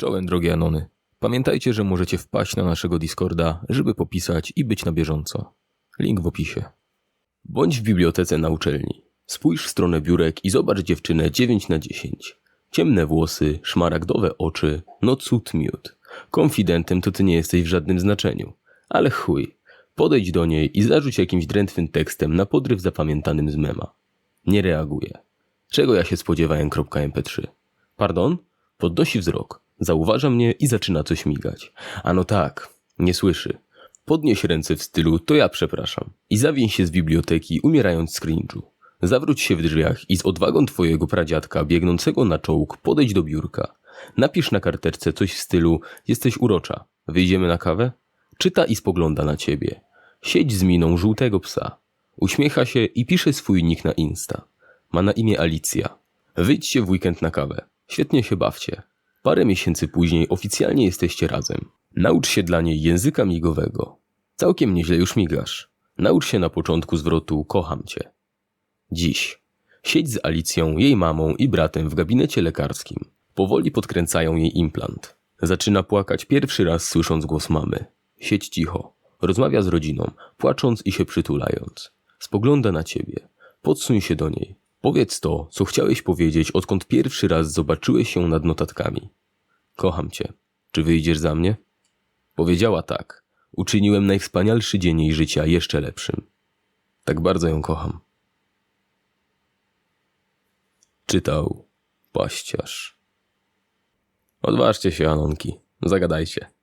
Czołem, drogie Anony. Pamiętajcie, że możecie wpaść na naszego Discorda, żeby popisać i być na bieżąco. Link w opisie. Bądź w bibliotece na uczelni. Spójrz w stronę biurek i zobacz dziewczynę 9 na 10. Ciemne włosy, szmaragdowe oczy, no cud miód. Konfidentem to ty nie jesteś w żadnym znaczeniu. Ale chuj. Podejdź do niej i zarzuć jakimś drętwym tekstem na podryw zapamiętanym z mema. Nie reaguje. Czego ja się spodziewałem. mp3? Pardon? Podnosi wzrok, zauważa mnie i zaczyna coś migać. A no tak, nie słyszy. Podnieś ręce w stylu to ja przepraszam i zawień się z biblioteki umierając z cringe'u. Zawróć się w drzwiach i z odwagą twojego pradziadka biegnącego na czołg podejdź do biurka. Napisz na karteczce coś w stylu jesteś urocza, wyjdziemy na kawę? Czyta i spogląda na ciebie. Siedź z miną żółtego psa. Uśmiecha się i pisze swój nick na Insta. Ma na imię Alicja. Wyjdźcie w weekend na kawę. Świetnie się bawcie. Parę miesięcy później oficjalnie jesteście razem. Naucz się dla niej języka migowego. Całkiem nieźle już migasz. Naucz się na początku zwrotu kocham cię. Dziś. Siedź z Alicją, jej mamą i bratem w gabinecie lekarskim. Powoli podkręcają jej implant. Zaczyna płakać pierwszy raz słysząc głos mamy. Siedź cicho. Rozmawia z rodziną, płacząc i się przytulając. Spogląda na ciebie. Podsuń się do niej. Powiedz to, co chciałeś powiedzieć, odkąd pierwszy raz zobaczyłeś ją nad notatkami. Kocham cię. Czy wyjdziesz za mnie? Powiedziała tak. Uczyniłem najwspanialszy dzień jej życia jeszcze lepszym. Tak bardzo ją kocham. Czytał paściarz. Odważcie się, Anonki. Zagadajcie.